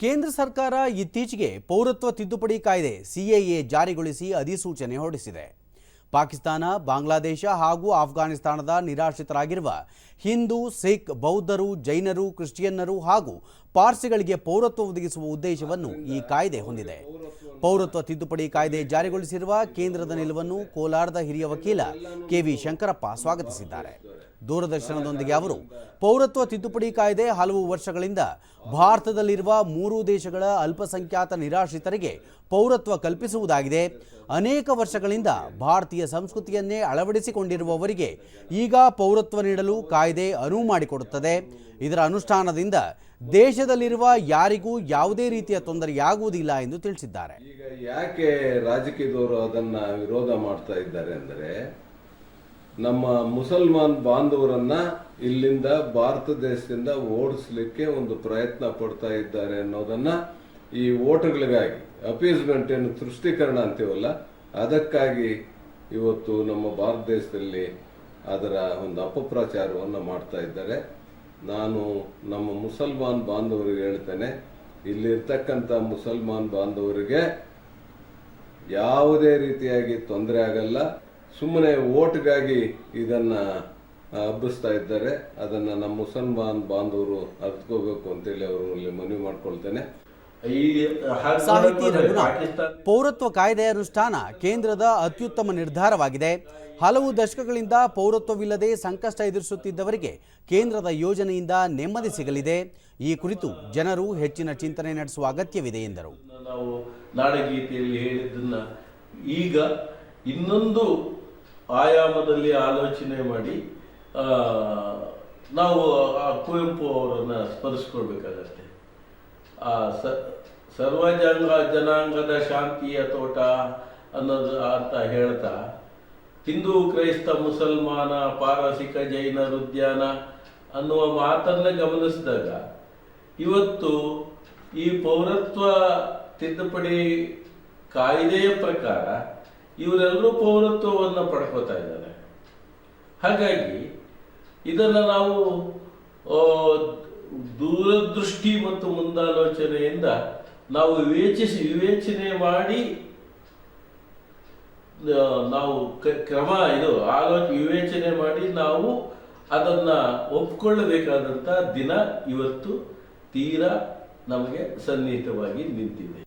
ಕೇಂದ್ರ ಸರ್ಕಾರ ಇತ್ತೀಚೆಗೆ ಪೌರತ್ವ ತಿದ್ದುಪಡಿ ಕಾಯ್ದೆ ಸಿಎಎ ಜಾರಿಗೊಳಿಸಿ ಅಧಿಸೂಚನೆ ಹೊರಡಿಸಿದೆ. ಪಾಕಿಸ್ತಾನ, ಬಾಂಗ್ಲಾದೇಶ ಹಾಗೂ ಆಫ್ಘಾನಿಸ್ತಾನದ ನಿರಾಶ್ರಿತರಾಗಿರುವ ಹಿಂದೂ, ಸಿಖ್, ಬೌದ್ಧರು, ಜೈನರು, ಕ್ರಿಶ್ಚಿಯನ್ನರು ಹಾಗೂ ಪಾರ್ಸಿಗಳಿಗೆ ಪೌರತ್ವ ಒದಗಿಸುವ ಉದ್ದೇಶವನ್ನು ಈ ಕಾಯ್ದೆ ಹೊಂದಿದೆ. ಪೌರತ್ವ ತಿದ್ದುಪಡಿ ಕಾಯ್ದೆ ಜಾರಿಗೊಳಿಸಿರುವ ಕೇಂದ್ರದ ನಿಲುವನ್ನು ಕೋಲಾರದ ಹಿರಿಯ ವಕೀಲ ಕೆವಿ ಶಂಕರಪ್ಪ ಸ್ವಾಗತಿಸಿದ್ದಾರೆ. ದೂರದರ್ಶನದೊಂದಿಗೆ ಅವರು ಪೌರತ್ವ ತಿದ್ದುಪಡಿ ಕಾಯ್ದೆ ಹಲವು ವರ್ಷಗಳಿಂದ ಭಾರತದಲ್ಲಿರುವ ಮೂರು ದೇಶಗಳ ಅಲ್ಪಸಂಖ್ಯಾತ ನಿರಾಶ್ರಿತರಿಗೆ ಪೌರತ್ವ ಕಲ್ಪಿಸುವುದಾಗಿದೆ. ಅನೇಕ ವರ್ಷಗಳಿಂದ ಭಾರತೀಯ ಸಂಸ್ಕೃತಿಯನ್ನೇ ಅಳವಡಿಸಿಕೊಂಡಿರುವವರಿಗೆ ಈಗ ಪೌರತ್ವ ನೀಡಲು ಕಾಯ್ದೆ ಅನುವು ಮಾಡಿಕೊಡುತ್ತದೆ. ಇದರ ಅನುಷ್ಠಾನದಿಂದ ದೇಶದಲ್ಲಿರುವ ಯಾರಿಗೂ ಯಾವುದೇ ರೀತಿಯ ತೊಂದರೆಯಾಗುವುದಿಲ್ಲ ಎಂದು ತಿಳಿಸಿದ್ದಾರೆ. ಈಗ ಯಾಕೆ ರಾಜಕೀಯದವರು ಅದನ್ನು ವಿರೋಧ ಮಾಡ್ತಾ ಇದ್ದಾರೆ ಅಂದ್ರೆ ನಮ್ಮ ಮುಸಲ್ಮಾನ್ ಬಾಂಧವರನ್ನ ಇಲ್ಲಿಂದ ಭಾರತ ದೇಶದಿಂದ ಓಡಿಸ್ಲಿಕ್ಕೆ ಒಂದು ಪ್ರಯತ್ನ ಪಡ್ತಾ ಇದ್ದಾರೆ ಅನ್ನೋದನ್ನ ಈ ಓಟ್ಗಳಿಗಾಗಿ ಅಪೀಸ್ಮೆಂಟ್ ಏನು ತೃಷ್ಟೀಕರಣ ಅಂತೀವಲ್ಲ, ಅದಕ್ಕಾಗಿ ಇವತ್ತು ನಮ್ಮ ಭಾರತ ದೇಶದಲ್ಲಿ ಅದರ ಒಂದು ಅಪಪ್ರಚಾರವನ್ನು ಮಾಡ್ತಾ ಇದ್ದಾರೆ. ನಾನು ನಮ್ಮ ಮುಸಲ್ಮಾನ್ ಬಾಂಧವರಿಗೆ ಹೇಳ್ತೇನೆ, ಇಲ್ಲಿರ್ತಕ್ಕಂಥ ಮುಸಲ್ಮಾನ್ ಬಾಂಧವರಿಗೆ ಯಾವುದೇ ರೀತಿಯಾಗಿ ತೊಂದರೆ ಆಗಲ್ಲ. ಸುಮ್ಮನೆ ಓಟ್ಗಾಗಿ ಇದನ್ನು ಹಬ್ಬಿಸ್ತಾ ಇದ್ದಾರೆ. ಅದನ್ನು ನಮ್ಮ ಮುಸಲ್ಮಾನ್ ಬಾಂಧವರು ಅರ್ಥಕೋಬೇಕು ಅಂತೇಳಿ ಅವರಲ್ಲಿ ಮನವಿ ಮಾಡ್ಕೊಳ್ತೇನೆ. ಸಾಹಿತಿ ರಘುನಾಥ್ ಪೌರತ್ವ ಕಾಯ್ದೆ ಅನುಷ್ಠಾನ ಕೇಂದ್ರದ ಅತ್ಯುತ್ತಮ ನಿರ್ಧಾರವಾಗಿದೆ. ಹಲವು ದಶಕಗಳಿಂದ ಪೌರತ್ವವಿಲ್ಲದೆ ಸಂಕಷ್ಟ ಎದುರಿಸುತ್ತಿದ್ದವರಿಗೆ ಕೇಂದ್ರದ ಯೋಜನೆಯಿಂದ ನೆಮ್ಮದಿ ಸಿಗಲಿದೆ. ಈ ಕುರಿತು ಜನರು ಹೆಚ್ಚಿನ ಚಿಂತನೆ ನಡೆಸುವ ಅಗತ್ಯವಿದೆ ಎಂದರು. ನಾವು ನಾಡಗೀತೆಯಲ್ಲಿ ಹೇಳಿದ್ದನ್ನ ಈಗ ಇನ್ನೊಂದು ಆಯಾಮದಲ್ಲಿ ಆಲೋಚನೆ ಮಾಡಿ ನಾವು ಆ ಕುವೆಂಪು ಅವರನ್ನು ಸ್ಮರಿಸ್ಕೊಳ್ಬೇಕಾಗತ್ತೆ. ಆ ಸ ಸರ್ವ ಜಂಗ ಜನಾಂಗದ ಶಾಂತಿಯ ತೋಟ ಅನ್ನೋದು ಅಂತ ಹೇಳ್ತಾ, ಹಿಂದೂ, ಕ್ರೈಸ್ತ, ಮುಸಲ್ಮಾನ, ಪಾರಸಿಕ, ಜೈನ ಉದ್ಯಾನ ಅನ್ನುವ ಮಾತನ್ನ ಗಮನಿಸಿದಾಗ, ಇವತ್ತು ಈ ಪೌರತ್ವ ತಿದ್ದುಪಡಿ ಕಾಯ್ದೆಯ ಪ್ರಕಾರ ಇವರೆಲ್ಲರೂ ಪೌರತ್ವವನ್ನು ಪಡ್ಕೋತಾ ಇದ್ದಾರೆ. ಹಾಗಾಗಿ ಇದನ್ನು ನಾವು ದೂರದೃಷ್ಟಿ ಮತ್ತು ಮುಂದಾಲೋಚನೆಯಿಂದ ನಾವು ವಿವೇಚಿಸಿ, ವಿವೇಚನೆ ಮಾಡಿ ನಾವು ಕ್ರಮ ಇದು, ಆಲೋಚ, ವಿವೇಚನೆ ಮಾಡಿ ನಾವು ಅದನ್ನ ಒಪ್ಕೊಳ್ಳಬೇಕಾದಂತ ದಿನ ಇವತ್ತು ತೀರಾ ನಮಗೆ ಸನ್ನಿಹಿತವಾಗಿ ನಿಂತಿದೆ.